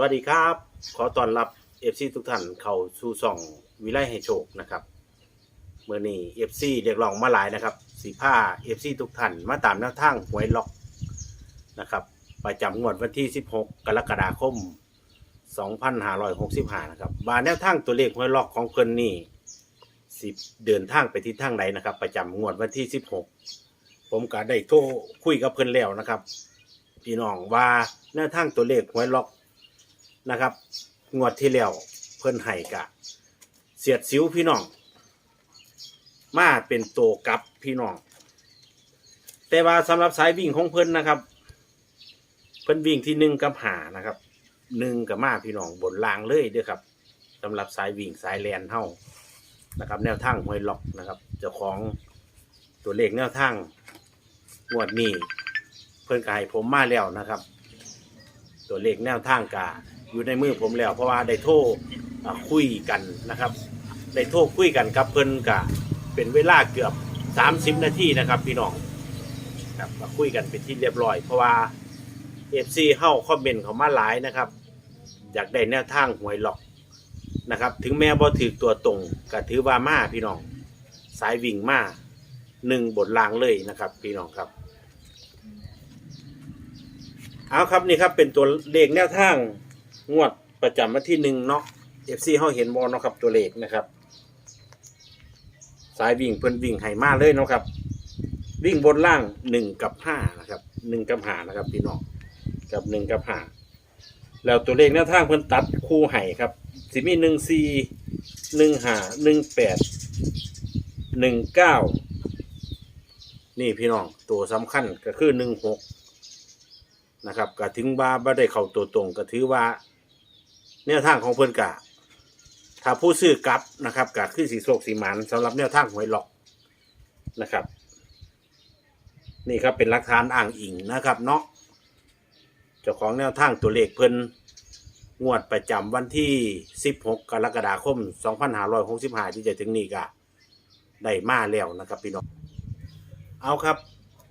วัสดีครับ ขอต้อนรับเอฟซีทุกท่านเข้าสู่ช่องวิไลให้โชคนะครับเมื่อนี้เอฟซีเรียกร้องมาหลายนะครับสีผ้าเอฟซีทุกท่านมาตามแนวทางหวยล็อกนะครับประจำงวดวันที่ 16 กรกฎาคม 2565 นะครับบาแนวทางตัวเลขหวยล็อกของเพิ่นนี่สิเดินทางไปที่ทางไหนนะครับ ประจำงวดวันที่ 16 ผมก็ได้โทรคุยกับเพิ่นแล้วนะครับ พี่น้องว่าแนวทางตัวเลขหวยล็อก นะครับ งวดที่แล้วเพิ่นให้กะ เสียดสิวพี่น้อง มาเป็นโตกับพี่น้อง แต่ว่าสำหรับสายวิ่งของเพิ่นนะครับ เพิ่นวิ่งที่หนึ่งกับหานะครับหนึ่งกับมาพี่น้องบนรางเลยเด้อครับสำหรับสายวิ่งสายแลนเฮานะครับ แนวทางห้วยล็อกนะครับเจ้าของตัวเลขแนวทางงวดนี้เพิ่นก็ให้ผมมาแล้วนะครับ ตัวเลขแนวทางกา อยู่ในมือผมแล้ว เพราะว่าได้โทรอ่าคุยกันนะครับได้โทรคุยกันกับเพิ่นกะเป็นเวลาเกือบ 30 นาทีนะครับ พี่น้องครับมาคุยกันเป็นที่เรียบร้อย เพราะว่า FC เฮาคอมเมนต์เขามาหลายนะครับ อยากได้แนวทางหวยหลอกนะครับ ถึงแม้บ่ถือตัวตรงก็ถือว่ามาพี่น้อง สายวิ่งมาหนึ่งบทลางเลยนะครับ พี่น้องครับ เอาครับนี่ครับเป็นตัวเลขแนวทาง งวดประจำวันที่หนึ่งเนาะเอฟซีเขาเห็นบอลเนาะครับตัวเลขนะครับ สายวิ่งเพิ่นวิ่งให้มาเลยเนาะครับ วิ่งบนล่างหนึ่งกับห้านะครับหนึ่งกับหานะครับพี่น้องกับหนึ่งกับหาแล้วตัวเลขแนวทางเพิ่นตัดคู่ให้ครับสิมีหนึ่งสี่หนึ่งหาหนึ่งแปดหนึ่งเก้านี่พี่น้องตัวสำคัญก็คือหนึ่งหกนะครับก็ถึงว่าบ่ได้เข้าตัวตรงก็ถือว่า แนวทางของเพิ่อนกะถ้าผู้ซื้อกลับนะครับก็คือสีโศกสีหมันสำหรับแนวทางหวยหลอกนะครับ นี่ครับเป็นหลักฐานอ้างอิงนะครับเนาะเจ้าของแนวทางตัวเลขเพิ่นงวดประจำวันที่ 16 กรกฎาคม 2565 ที่จะถึงนี้ก็ได้มาแล้วนะครับพี่น้อง เอาครับ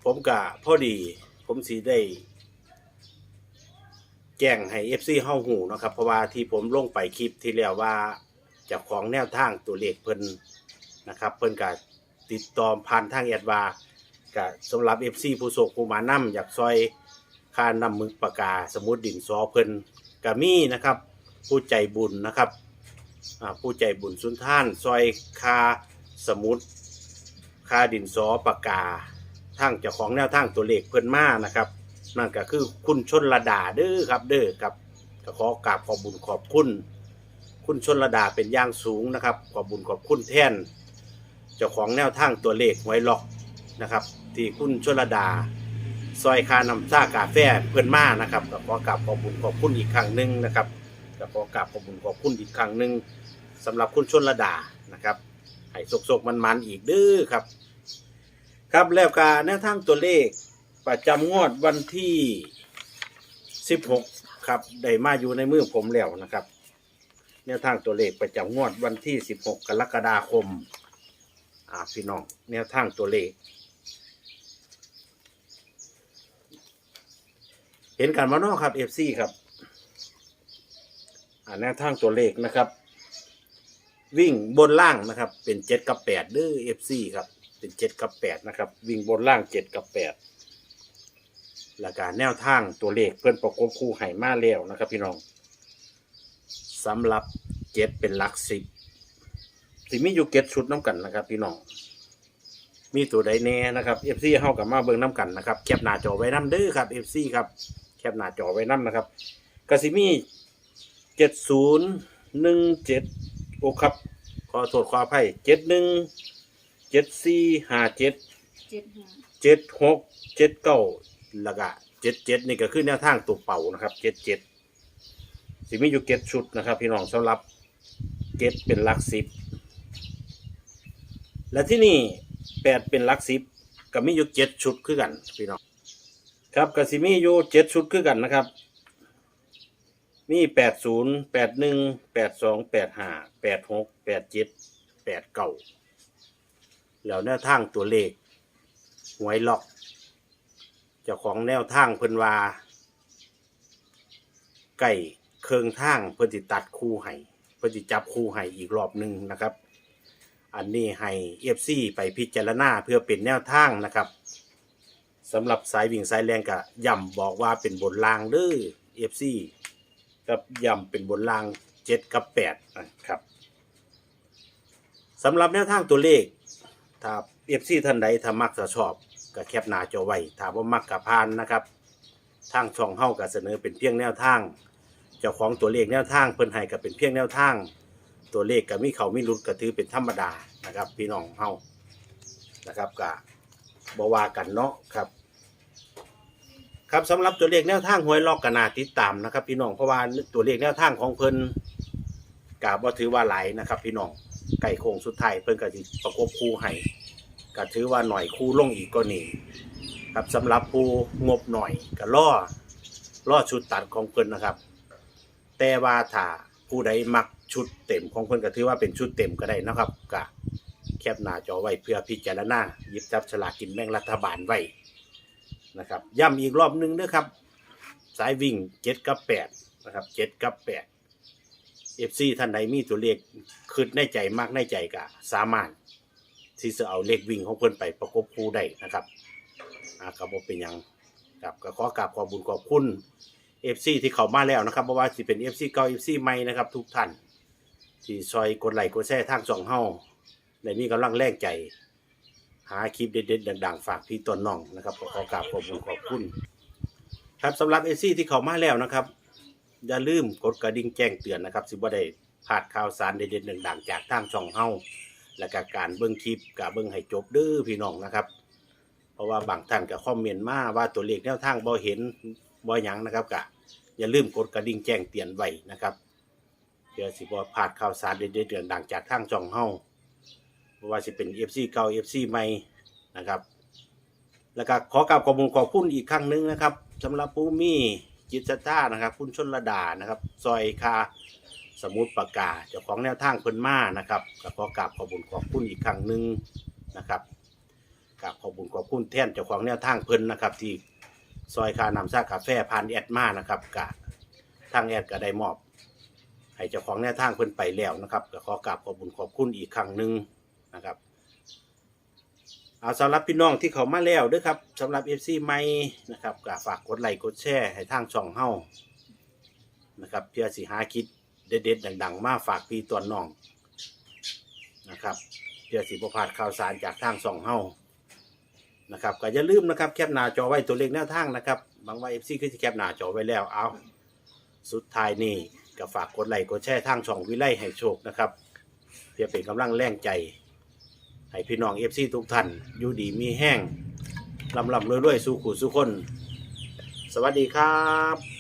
ผมกะพอดีผมสีได้ แจ้งให้ FC เฮาหูเนาะครับเพราะว่าที่ผมลงไปคลิปที่แล้วว่าเจ้าของแนวทางตัวเลขเพิ่นนะครับ เพิ่นก็ติดต่อผ่านทางแอดวาก็สำหรับ FC ผู้โศกผู้มานํอยากซอยค่านำมึกปากกาสมุดดินสอเพิ่นก็มีนะครับ ผู้ใจบุญนะครับอ่าผู้ใจบุญสุนท่าน ซอยค่าสมุดค่าดินสอปากกาทางเจ้าของแนวทางตัวเลขเพิ่นมานะครับ นั่นก็คือคุณชนระดาเด้อครับ เด้อครับก็ขอกราบขอบบุญขอบคุณ คุณชนระดาเป็นอย่างสูงนะครับ ขอบบุญขอบคุณแท่นเจ้าของแนวทางตัวเลขไว้ล็อกนะครับ ที่คุณชนระดา ซอยคานำซ่ากาแฟเพื่อนมานะครับก็ขอกราบขอบบุญขอบคุณอีกครั้งหนึ่งนะครับก็ขอกราบขอบบุญขอบคุณอีกครั้งหนึ่งสำหรับคุณชนระดานะครับให้สกๆมันๆอีกเด้อครับ ครับแล้วกาแนวทางตัวเลข ประจำงวดวันที่16ครับได้มาอยู่ในมือผมแล้วนะครับแนวทางตัวเลขประจำงวดวันที่16กรกฎาคม อ่าพี่น้องแนวทางตัวเลข เห็นกันมาเนาะครับ FC ครับ อ่าแนวทางตัวเลขนะครับ วิ่งบนล่างนะครับ เป็นเจ็ดกับแปดเด้อ FC ครับ เป็นเจ็ดกับแปดนะครับ วิ่งบนล่างเจ็ดกับแปด แล้วก็แนวทางตัวเลขเพื่อนประกบคู่ไห่มาแล้วนะครับ พี่น้องสำหรับเจ็ดเป็นหลักสิบสิมีอยู่เก็ดชุดน้ำกันนะครับ พี่น้องมีตัวใดแน่นะครับเอฟซีเข้ากับมาเบิ่งน้ำกันนะครับแคปหน้าจอไว้น้ำเด้อครับเอฟซีครับแคปหน้าจอไว้น้ำนะครับกสิมีเจ็ดศูนย์หนึ่งเจ็ดโอ้ครับ ขอโทษขออภัยเจ็ดหนึ่งเจ็ดสี่ห้าเจ็ดเจ็ดห้าเจ็ดหกเจ็ดเก้า แล้วก็เจ็ดเจ็ดนี่ก็คือแนวทางตัวเป่านะครับเจ็ดเจ็ดสิมีอยู่เจ็ดชุดนะครับ พี่น้องสำหรับเจ็ดเป็นลักสิบ และที่นี่แปดเป็นลักสิบก็มีอยู่เจ็ดชุดคือกันพี่น้องครับก็สิมีอยู่เจ็ดชุดคือกันนะครับ มีแปดศูนย์แปดหนึ่งแปดสองแปดห้าแปดหกแปดเจ็ดแปดเก้าแล้วแนวทางตัวเลขหวยล็อก เจ้าของแนวทางเพิ่นว่าไก่เครื่องทางเพื่อติตัดคู่ให้เพื่อติจับคู่ให้อีกรอบหนึ่งนะครับ อันนี้ให้เอฟซีไปพิจารณาเพื่อเป็นแนวทางนะครับสำหรับสายวิ่งสายแรงก็ย่ำบอกว่าเป็นบนรางเด้อเอฟซีกับย่ำเป็นบนรางเจ็ดกับแปดนะครับสำหรับแนวทางตัวเลขถ้าเอฟซีท่านใดถ้ามักจะชอบ ก็แคปหน้าจอไว้ถ้าว่ามักกับพานนะครับ ทางช่องเฮาก็เสนอเป็นเพียงแนวทาง เจ้าของตัวเลขแนวทางเพิ่นให้ก็เป็นเพียงแนวทาง ตัวเลขก็มีเขามีหลุดก็ถือเป็นธรรมดานะครับ พี่น้องเฮานะครับก็บวากันเนาะครับ ครับสำหรับตัวเลขแนวทางหวยล็อกกนาติดตามนะครับ พี่น้องเพราะว่าตัวเลขแนวทางของเพิ่นก็บ่ถือว่าไหลายนะครับ พี่น้องไก่โคงสุดท้ายเพิ่นก็สิประกบคู่ให้ ก็ถือว่าหน่อยคู่ลงอีกก็นี่ครับสำหรับผู้งบหน่อยก็ล่อล่อชุดตัดของเพิ่นนะครับ แต่ว่าถ้าผู้ใดมักชุดเต็มของเพิ่นก็ถือว่าเป็นชุดเต็มก็ได้นะครับก็แคปหน้าจอไว้เพื่อพิจารณาหยิบจับฉลากกินแบ่งรัฐบาลไว้นะครับย้ำอีกรอบหนึงนะครับ สายวิ่งเจ็ดกับแปดนะครับเจ็ดกับแปดเอฟซีท่านใดมีตัวเลขคืดในใจมากในใจก็สามารถ ที่จะเอาเลขวิ่งของเพิ่นไปประกบคู่ได้นะครับอ่าก็บ่เป็นหยังครับก็ขอกราบขอบุญขอบคุณเอฟซีที่เข้ามาแล้วนะครับเพราะว่าสิเป็นเอฟซีเก่าเอฟซีใหม่นะครับ ทุกท่านที่ซอยกดไลค์กดแชร์ทางช่องเฮาในมีกำลังแรงใจ หาคลิปเด็ดๆดังๆ ฝากพี่ต้นน้องนะครับขอขอกราบขอบคุณขอบคุณ ครับสำหรับเอฟซีที่เข้ามาแล้วนะครับ อย่าลืมกดกระดิ่งแจ้งเตือนนะครับสิบ่ได้พลาดข่าวสารเด็ดๆดังๆจากทางช่องเฮา และก็การเบิ่งคลิปกับเบิ่งให้จบเด้อพี่น้องนะครับ เพราะว่าบางท่านก็คอมเมนต์มาว่าตัวเลขแนวทางบ่เห็นบ่หยังนะครับกะอย่าลืมกดกระดิ่งแจ้งเตือนไว้นะครับเพื่อสิบ่พลาดข่าวสารเด็ดๆดังจากทางช่องเฮาบ่ว่าสิเป็น FC เก่า FC ใหม่นะครับ แล้วก็ขอกราบขอบคุณขอบคุณอีกครั้งหนึงนะครับสำหรับผู้มีจิตศรัทธานะครับ คุณชนระดานะครับ ซอยคา สมุดปากกาเจ้าของแนวทางเพิ่นมานะครับก็ขอกราบขอบคุณขอบคุณอีกครั้งหนึ่งนะครับกราบขอบคุณขอบคุณแท่นเจ้าของแนวทางเพิ่นนะครับ ที่ซอยคานำซากกาแฟผ่านแอดมานะครับกะทางแอดก็ได้มอบ ให้เจ้าของแนวทางเพิ่นไปแล้วนะครับก็ขอกราบขอบุญขอบคุณอีกครั้งหนึ่งนะครับเอาสำหรับพี่น้องที่เขามาแล้วด้วยครับสำหรับ FC ใหม่นะครับก็ฝากกดไลค์กดแชร์ให้ทางช่องเฮานะครับเพื่อสิหาคิด เด็ดๆดัง ๆ มาฝากพี่ตัวน้องนะครับเพื่อสิบพลาดข่าวสารจากทางช่องเฮานะครับก็อย่าลืมนะครับแคปหน้าจอไว้ตัวเลขแนวทางนะครับบางว่าเอฟซีคือจะแคปหน้าจอไว้แล้วเอาสุดท้ายนี่ก็ฝากกดไลค์กดแชร์ทางช่องวิไลให้โชคนะครับ เพื่อเป็นกำลังแรงใจ ให้พี่น้องเอฟซีทุกท่านอยู่ดีมีแห้งลำลำรวยๆ สู้ขู่สู้คน สวัสดีครับ